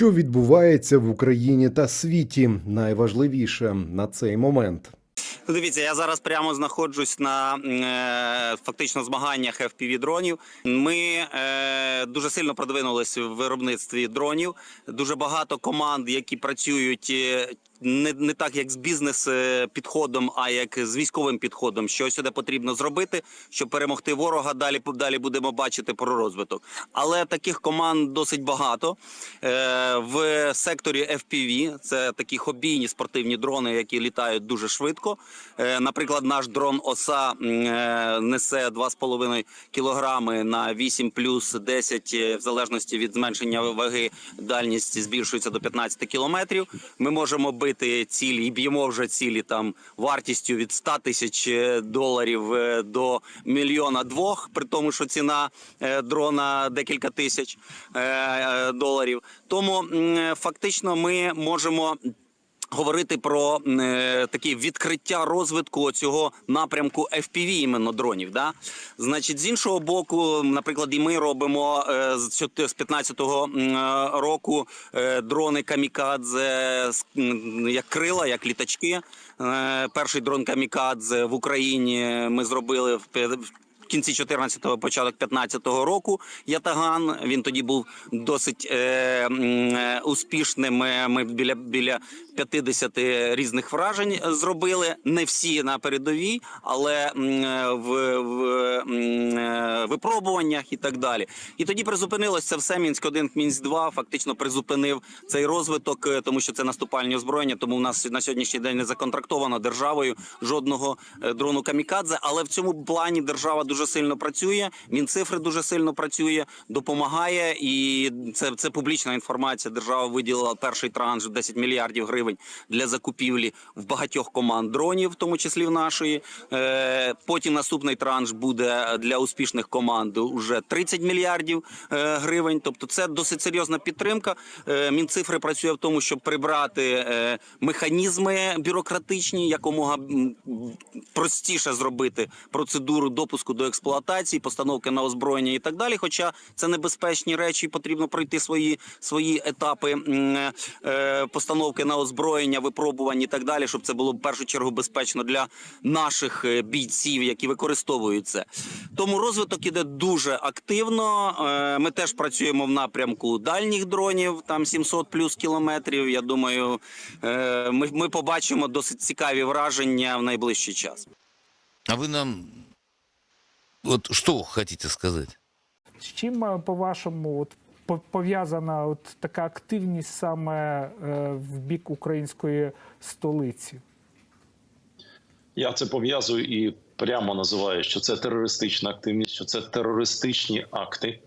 Що відбувається в Україні та світі? Найважливіше на цей момент. Дивіться, я зараз прямо знаходжусь на е, фактично змаганнях fpv дронів. Ми е, дуже сильно продвинулись в виробництві дронів. Дуже багато команд, які працюють. Не, не так як з бізнес е, підходом, а як з військовим підходом, що сюди потрібно зробити, щоб перемогти ворога. Далі далі будемо бачити про розвиток. Але таких команд досить багато е, в секторі FPV. Це такі хобійні спортивні дрони, які літають дуже швидко. Е, Наприклад, наш дрон ОСА несе 2,5 кілограми на 8 плюс 10, е, в залежності від зменшення ваги, дальність збільшується до 15 кілометрів. Ми можемо бити цілі і б'ємо вже цілі там вартістю від 100 тисяч е, доларів е, до мільйона двох, при тому, що ціна е, дрона декілька тисяч доларів. Тому фактично ми можемо. Говорити про е, такі відкриття розвитку цього напрямку FPV іменно дронів. Да? Значить, з іншого боку, наприклад, і ми робимо е, з цього- 15-го е, року е, дрони камікадзе як крила, як літачки. Е, перший дрон камікадзе в Україні ми зробили в кінці 14-го, початок 15-го року. Ятаган він тоді був досить е, е, успішним. Ми біля біля 50 різних вражень зробили. Не всі на передовій, але е, в, в е, випробуваннях і так далі. І тоді призупинилось це все. Мінськ 1 Мінськ 2 фактично призупинив цей розвиток, тому що це наступальні озброєння. Тому в нас на сьогоднішній день не законтрактовано державою жодного дрону камікадзе. Але в цьому плані держава дуже сильно працює. Мінцифри дуже сильно працює, допомагає, і це, це публічна інформація. Держава виділила перший транш 10 мільярдів гривень для закупівлі в багатьох команд дронів, в тому числі в нашої. Е, Потім наступний транш буде для успішних команд уже 30 мільярдів е, гривень. Тобто, це досить серйозна підтримка. Е, Мінцифри працює в тому, щоб прибрати механізми бюрократичні, якомога простіше зробити процедуру допуску до експлуатації, постановки на озброєння і так далі. Хоча це небезпечні речі, потрібно пройти свої свої етапи е, постановки на озброєння, випробувань і так далі, щоб це було в першу чергу безпечно для наших е, бійців, які використовують це. Тому розвиток іде дуже активно. Е, Ми теж працюємо в напрямку дальніх дронів, там 700 плюс кілометрів. Я думаю, е, ми, ми побачимо досить цікаві враження в найближчий час. А вы нам вот что хотите сказать? З чим, е, по-вашому, от, пов'язана от така активність саме е, в бік української столиці? Я це пов'язую і прямо називаю, що це терористична активність, що це терористичні акти,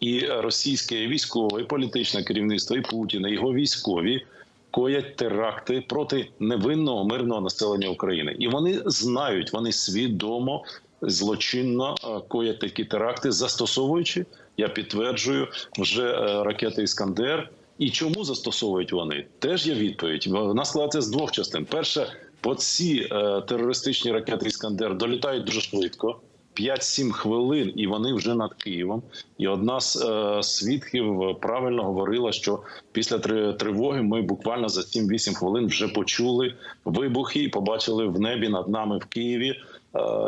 і російське військове, і політичне керівництво, і Путіна, і його військові коять теракти проти невинного мирного населення України, і вони знають, вони свідомо злочинно е, коять такі теракти, застосовуючи, я підтверджую, вже е, ракети Іскандер. І чому застосовують вони? Теж є відповідь. Вона складається з двох частин. Перше, по ці е, терористичні ракети Іскандер долітають дуже швидко. 5-7 хвилин, і вони вже над Києвом. І одна з е, свідків правильно говорила, що після три- тривоги ми буквально за 7-8 хвилин вже почули вибухи і побачили в небі над нами в Києві, е,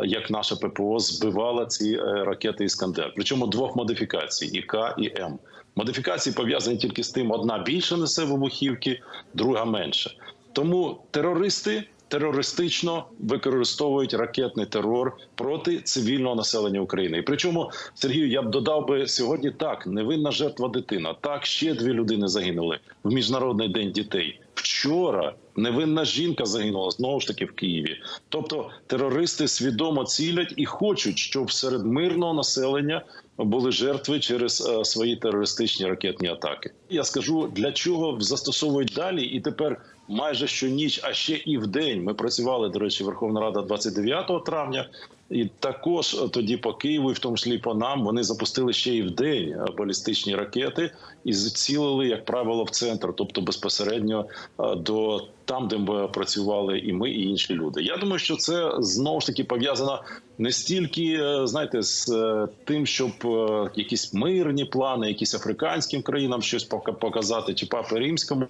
як наша ППО збивала ці е, ракети Іскандер. Причому двох модифікацій: і К і М. Модифікації пов'язані тільки з тим: одна більше несе вибухівки, друга менше. Тому терористи терористично використовують ракетний терор проти цивільного населення України. І причому Сергію, я б додав би сьогодні так: невинна жертва дитина. Так, ще дві людини загинули в міжнародний день дітей. Вчора невинна жінка загинула знову ж таки в Києві. Тобто терористи свідомо цілять і хочуть, щоб серед мирного населення були жертви через е, свої терористичні ракетні атаки. Я скажу для чого застосовують далі, і тепер майже щоніч, а ще і в день. Ми працювали. До речі, Верховна Рада 29 травня І також е, тоді по Києву, і в тому числі по нам, вони запустили ще і в день е, балістичні ракети і зцілили, як правило, в центр, тобто безпосередньо е, до там, де ми працювали, і ми, і інші люди. Я думаю, що це знову ж таки пов'язано не стільки, знаєте, з тим, щоб якісь мирні плани, якісь африканським країнам щось показати, чи папи римському.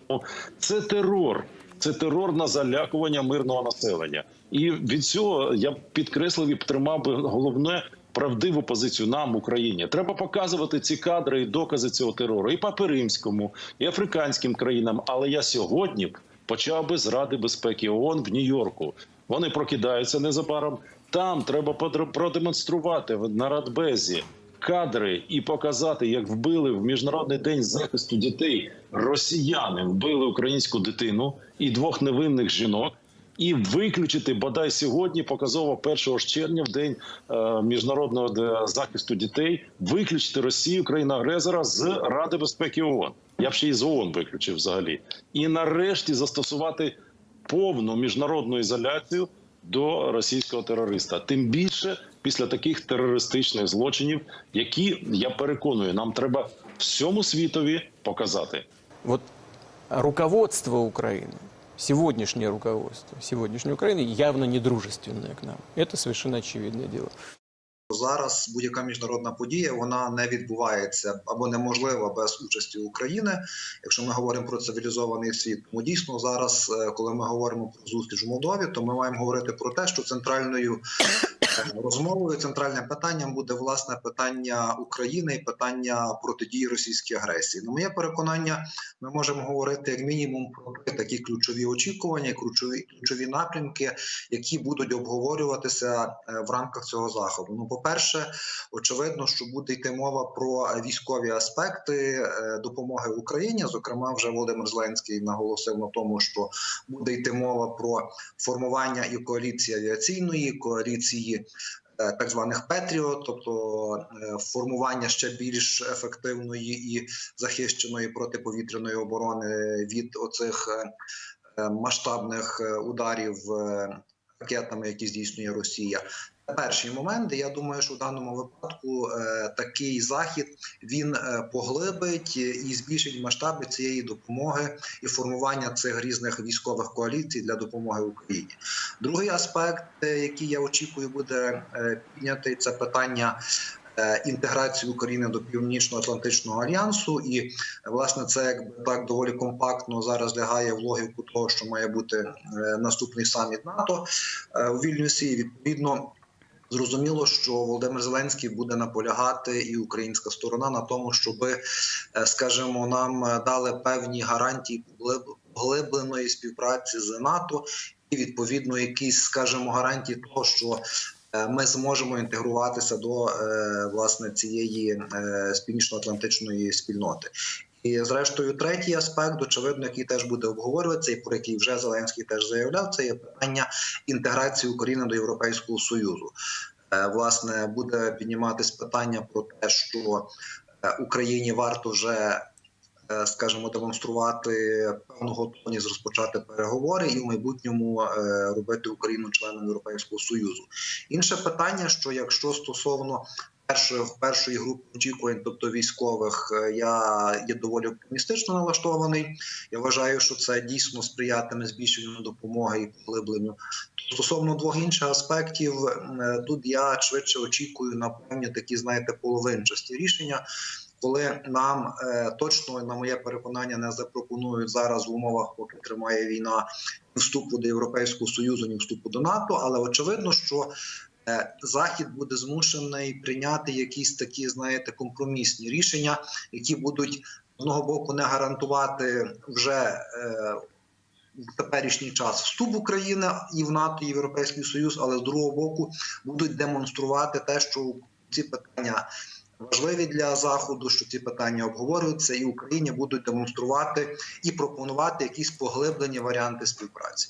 Це терор. Це терор на залякування мирного населення, і від цього я підкреслив і підтримав би головне правдиву позицію нам, Україні. Треба показувати ці кадри і докази цього терору і папи римському, і африканським країнам. Але я сьогодні почав би з Ради безпеки ООН в Нью-Йорку. Вони прокидаються незабаром. Там треба продемонструвати на Радбезі кадри і показати, як вбили в міжнародний день захисту дітей росіяни вбили українську дитину і двох невинних жінок. І виключити бодай сьогодні, показово 1 ж червня, в день е, міжнародного захисту дітей, виключити Росію, країна агресора з Ради безпеки ООН. Я б ще і з ООН виключив взагалі. І нарешті застосувати повну міжнародну ізоляцію до російського терориста. Тим більше після таких терористичних злочинів, які я переконую, нам треба всьому світові показати. Вот руководство Украины, сегодняшнее руководство сегодняшней Украины явно недружественное к нам. Это совершенно очевидное дело. Зараз будь-яка міжнародна подія вона не відбувається або неможлива без участі України. Якщо ми говоримо про цивілізований світ, тому дійсно зараз, е, коли ми говоримо про зустріч у Молдові, то ми маємо говорити про те, що центральною розмовою, центральним питанням буде власне питання України і питання протидії російській агресії. На моє переконання, ми можемо говорити як мінімум про такі ключові очікування, ключові ключові напрямки, які будуть обговорюватися е, в рамках цього заходу. Ну, по-перше, очевидно, що буде йти мова про військові аспекти е, допомоги Україні. Зокрема, вже Володимир Зеленський наголосив на тому, що буде йти мова про формування і коаліції авіаційної, коаліції. Е, Так званих Петріо, тобто е, формування ще більш ефективної і захищеної протиповітряної оборони від оцих е, масштабних ударів ракетами, які здійснює Росія. Перший момент. Я думаю, що в даному випадку е, такий захід він е, поглибить і збільшить масштаби цієї допомоги і формування цих різних військових коаліцій для допомоги Україні. Другий аспект, е, який я очікую, буде піднятий, це питання. Інтеграції України до Північно-Атлантичного альянсу, і власне це якби так доволі компактно зараз лягає в логіку того, що має бути наступний саміт НАТО у Вільнюсі. Відповідно Зрозуміло, що Володимир Зеленський буде наполягати, і українська сторона на тому, щоб, скажімо, нам дали певні гарантії поглибленої співпраці з НАТО, і відповідно якісь, скажімо, гарантії того, що е, ми зможемо інтегруватися до е, власне цієї е, північно-атлантичної спільноти. І зрештою, третій аспект, очевидно, який теж буде обговорюватися, і про який вже Зеленський теж заявляв, це є питання інтеграції України до Європейського союзу. Е, Власне, буде підніматись питання про те, що е, Україні варто вже, е, скажімо, демонструвати певну готовність розпочати переговори і в майбутньому робити Україну членом Європейського союзу. Інше питання, що якщо стосовно першої першої групи очікувань, тобто військових, е, я є доволі оптимістично налаштований. Я вважаю, що це дійсно сприятиме збільшенню допомоги і поглибленню. Стосовно двох інших аспектів, е, тут я швидше очікую на певні такі, знаєте, половинчасті рішення. Коли нам е, точно на моє переконання не запропонують зараз в умовах, поки тримає війна ні вступу до Європейського союзу, ні вступу до НАТО, але очевидно, що Захід буде змушений прийняти якісь такі, знаєте, компромісні рішення, які будуть одного боку не гарантувати вже е, в теперішній час вступ України і в НАТО, і в Європейський Союз, але з другого боку будуть демонструвати те, що ці питання важливі для заходу, що ці питання обговорюються, і Україні будуть демонструвати і пропонувати якісь поглиблені варіанти співпраці.